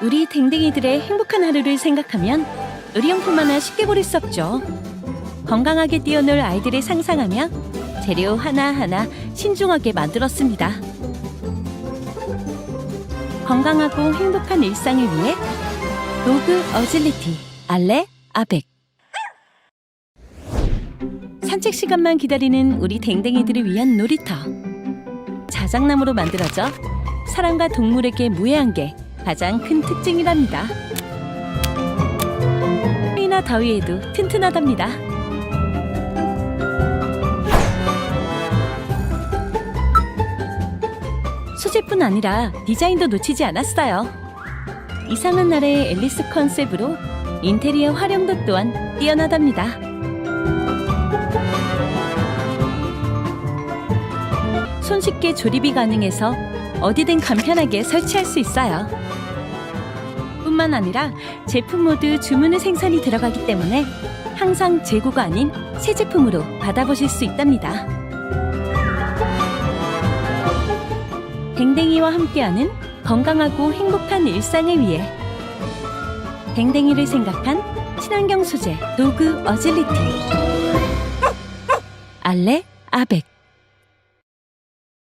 우리 댕댕이들의 행복한 하루를 생각하면 의료용품 하나 쉽게 고를 수 없죠. 건강하게 뛰어놀 아이들을 상상하며 재료 하나하나 신중하게 만들었습니다. 건강하고 행복한 일상을 위해 도그 어질리티 알레 아벡 산책 시간만 기다리는 우리 댕댕이들을 위한 놀이터 자작나무로 만들어져 사람과 동물에게 무해한 게 가장 큰 특징이랍니다. 추위나 더위에도 튼튼하답니다. 소재뿐 아니라 디자인도 놓치지 않았어요. 이상한 날의 앨리스 컨셉으로 인테리어 활용도 또한 뛰어나답니다. 손쉽게 조립이 가능해서 어디든 간편하게 설치할 수 있어요. 뿐만 아니라 제품 모두 주문의 생산이 들어가기 때문에 항상 재고가 아닌 새 제품으로 받아보실 수 있답니다. 댕댕이와 함께하는 건강하고 행복한 일상을 위해 댕댕이를 생각한 친환경 소재 도구 어질리티 알레 아벡